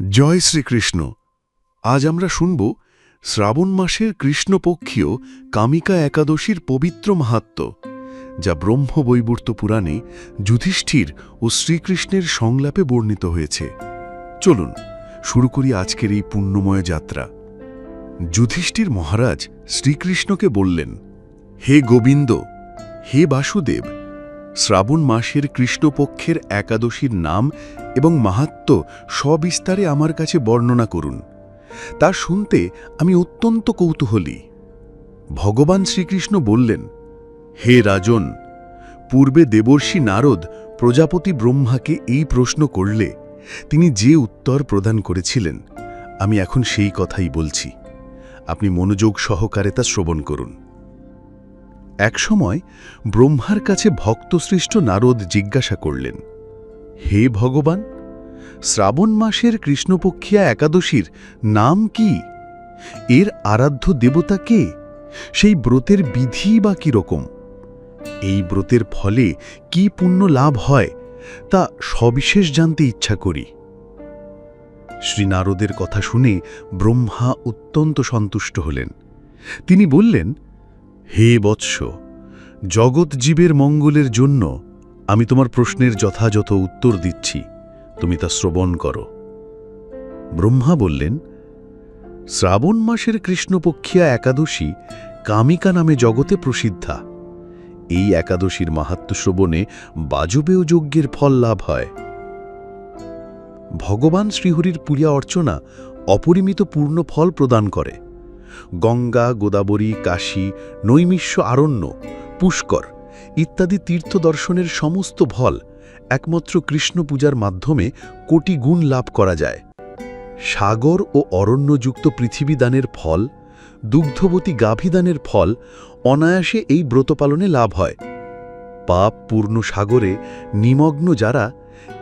জয় শ্রীকৃষ্ণ। আজ আমরা শুনব শ্রাবণ মাসের কৃষ্ণপক্ষীয় কামিকা একাদশীর পবিত্র মাহাত্ম, যা ব্রহ্মবৈবর্ত পুরাণে যুধিষ্ঠির ও শ্রীকৃষ্ণের সংলাপে বর্ণিত হয়েছে। চলুন, শুরু করি আজকের এই পুণ্যময় যাত্রা। যুধিষ্ঠির মহারাজ শ্রীকৃষ্ণকে বললেন, হে গোবিন্দ, হে বাসুদেব শ্রাবণ মাসের কৃষ্ণপক্ষের একাদশীর নাম এবং মাহাত্ম সবিস্তারে আমার কাছে বর্ণনা করুন। তা শুনতে আমি অত্যন্ত কৌতূহলী। ভগবান শ্রীকৃষ্ণ বললেন, হে রাজন, পূর্বে দেবর্ষি নারদ প্রজাপতি ব্রহ্মাকে এই প্রশ্ন করলে তিনি যে উত্তর প্রদান করেছিলেন, আমি এখন সেই কথাই বলছি। আপনি মনোযোগ সহকারে তা শ্রবণ করুন। একসময় ব্রহ্মার কাছে ভক্তসৃষ্ট নারদ জিজ্ঞাসা করলেন, হে ভগবান, শ্রাবণ মাসের কৃষ্ণপক্ষিয়া একাদশীর নাম কি? এর আরাধ্য দেবতা কে? সেই ব্রতের বিধি বা কীরকম? এই ব্রতের ফলে কি পুণ্য লাভ হয়, তা সবিশেষ জানতে ইচ্ছা করি শ্রীনারদের কথা শুনে ব্রহ্মা অত্যন্ত সন্তুষ্ট হলেন। তিনি বললেন হে বৎস, জগৎ জীবের মঙ্গলের জন্য আমি তোমার প্রশ্নের যথাযথ উত্তর দিচ্ছি, তুমি তা শ্রবণ করো। ব্রহ্মা বললেন, শ্রাবণ মাসের কৃষ্ণপক্ষিয়া একাদশী কামিকা নামে জগতে প্রসিদ্ধা। এই একাদশীর মাহাত্ম শ্রবণে বাজবেয় যজ্ঞের ফল লাভ হয়। ভগবান শ্রীহরির পূজা অর্চনা অপরিমিত পূর্ণ ফল প্রদান করে। গঙ্গা, গোদাবরী, কাশী নৈমিষ্য আরণ্য, পুষ্কর ইত্যাদি তীর্থ দর্শনের সমস্ত ফল একমাত্র কৃষ্ণ পূজার মাধ্যমে কোটি গুণ লাভ করা যায়। সাগর ও অরণ্যযুক্ত পৃথিবী দানের ফল, দুগ্ধবতী গাভীদানের ফল অনায়াসে এই ব্রত পালনে লাভ হয়। পাপ পূর্ণ সাগরে নিমগ্ন যারা,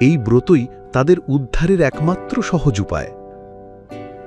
এই ব্রতই তাদের উদ্ধারের একমাত্র সহজ উপায়।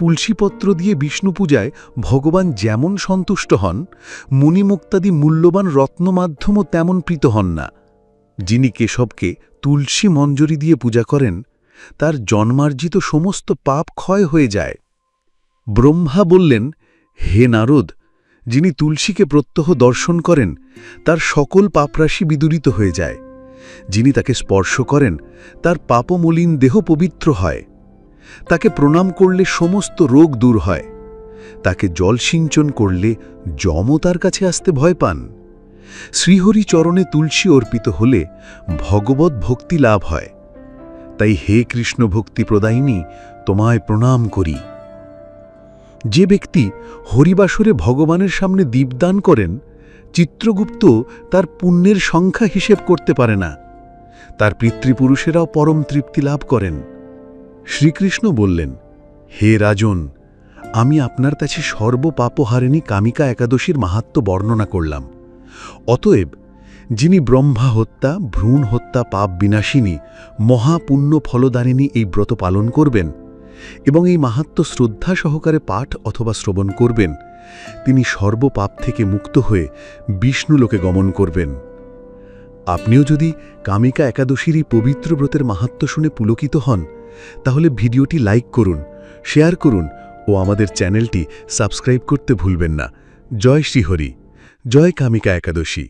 তুলসীপত্র দিয়ে বিষ্ণু পূজায় ভগবান যেমন সন্তুষ্ট হন, মুনিমুক্তাদি মূল্যবান রত্নমাধ্যমও তেমন প্রীত হন না। যিনি কেশবকে তুলসী মঞ্জরি দিয়ে পূজা করেন, তার জন্মার্জিত সমস্ত পাপ ক্ষয় হয়ে যায়। ব্রহ্মা বললেন, হে নারদ, যিনি তুলসীকে প্রত্যহ দর্শন করেন, তার সকল পাপরাশি বিদূরিত হয়ে যায়। যিনি তাকে স্পর্শ করেন, তার পাপমলিন দেহ পবিত্র হয়। তাকে প্রণাম করলে সমস্ত রোগ দূর হয়। তাকে জল সিঞ্চন করলে যমও তার কাছে আসতে ভয় পান। শ্রীহরি চরণে তুলসী অর্পিত হলে ভগবত ভক্তি লাভ হয়। তাই হে কৃষ্ণ ভক্তি প্রদায়িনী, তোমায় প্রণাম করি। যে ব্যক্তি হরিবাসরে ভগবানের সামনে দীপদান করেন, চিত্রগুপ্ত তার পুণ্যের সংখ্যা হিসেব করতে পারে না। তার পিতৃপুরুষেরাও পরম তৃপ্তি লাভ করেন। শ্রীকৃষ্ণ বললেন, হে রাজন, আমি আপনার কাছে সর্বপাপহারিণী কামিকা একাদশীর মাহাত্ম বর্ণনা করলাম। অতএব যিনি ব্রহ্মা হত্যা, ভ্রূণ হত্যা, পাপ বিনাশিনী, মহাপুণ্য ফলদারিণী এই ব্রত পালন করবেন এবং এই মাহাত্ম শ্রদ্ধা সহকারে পাঠ অথবা শ্রবণ করবেন, তিনি সর্বপাপ থেকে মুক্ত হয়ে বিষ্ণুলোকে গমন করবেন। আপনিও যদি কামিকা একাদশীর এই পবিত্র ব্রতের মাহাত্ম শুনে পুলকিত হন তাহলে ভিডিওটি লাইক করুন, শেয়ার করুন ও আমাদের চ্যানেলটি সাবস্ক্রাইব করতে ভুলবেন না। জয় শ্রীহরি, জয় কামিকা একাদশী।